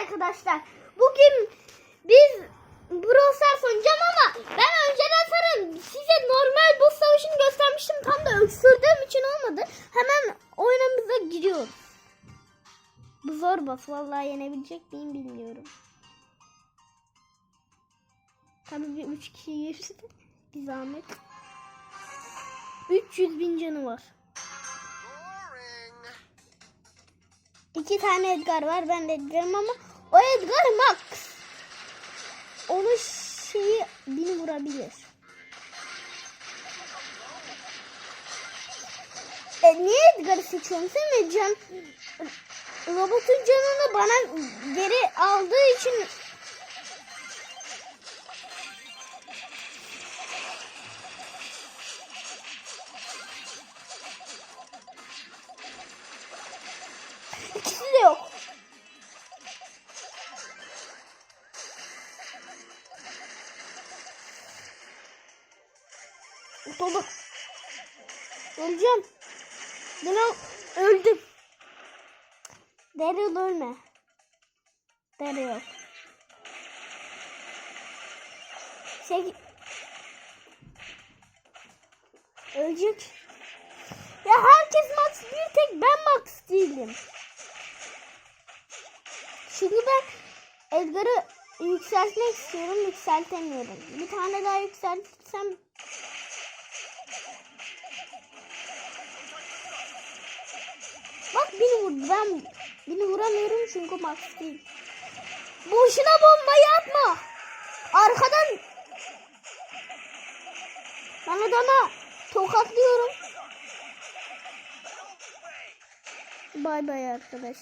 arkadaşlar. Bugün biz Brawl Stars oynayacağım ama ben önceden sana size normal boss savaşını göstermiştim. Tam da öksürdüğüm için olmadı. Hemen oyunumuza giriyoruz. Bu zor boss. Vallahi yenebilecek miyim bilmiyorum. Tabii bir 3 kişi girse bir zahmet. 300 bin canı var. İki tane Edgar var. Ben de Edgar'ım ama o Edgar Max. Onun şeyi beni vurabilir. E, niye Edgar'ı seçiyorum? Sen mi can robotun canını bana geri aldığı için ikisi de yok. Dolu. Öleceğim. Daryl öldüm. Daryl ölme. Daryl. Şey... Ölecek. Ya herkes Max bir tek ben Max değilim. Çünkü ben Edgar'ı yükseltmek istiyorum, yükseltemiyorum. Bir tane daha yükseltsem Bak beni vurdu. Ben beni vuramıyorum çünkü Max değil. Boşuna bombayı atma. Arkadan ben adama tokatlıyorum. Bay bay arkadaşlar.